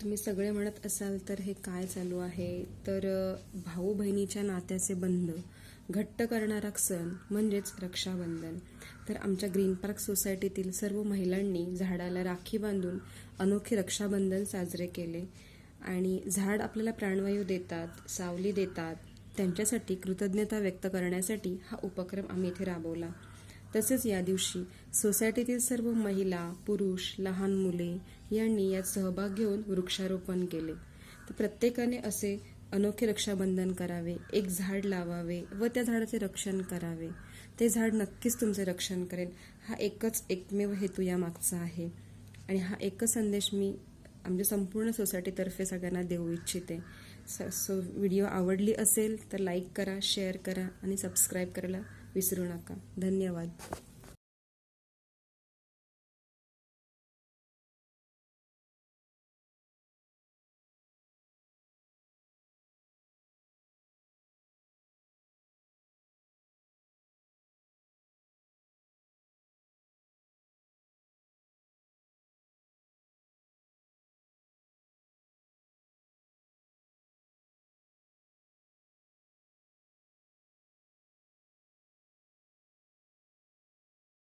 तुम्ही सगळे म्हणत असाल तर हे काय चालू आहे? तर भाऊ बहिणीच्या नात्याचे बंध घट्ट करणारा सण म्हणजेच रक्षाबंधन. तर आमच्या ग्रीन पार्क सोसायटीतील सर्व महिलांनी झाडाला राखी बांधून अनोखे रक्षाबंधन साजरे केले. आणि झाड आपल्याला प्राणवायू देतात सावली देतात. त्यांच्यासाठी कृतज्ञता व्यक्त करण्यासाठी हा उपक्रम आम्ही इथे राबवला. तसेच या दिवशी सोसायटीतील सर्व महिला पुरुष लहान मुले यांनी यात सहभाग घेऊन वृक्षारोपण केले. तर प्रत्येकाने असे अनोखे रक्षाबंधन करावे एक झाड लावावे व त्या झाडाचे रक्षण करावे. ते झाड नक्कीच तुमचे रक्षण करेल. हा एकच एकमेव हेतू यामागचा आहे. आणि हा एकच संदेश मी आमच्या संपूर्ण सोसायटीतर्फे सगळ्यांना देऊ इच्छिते. स सो व्हिडिओ आवडली असेल तर लाईक करा शेअर करा आणि सबस्क्राईब करायला विसरू नका. धन्यवाद.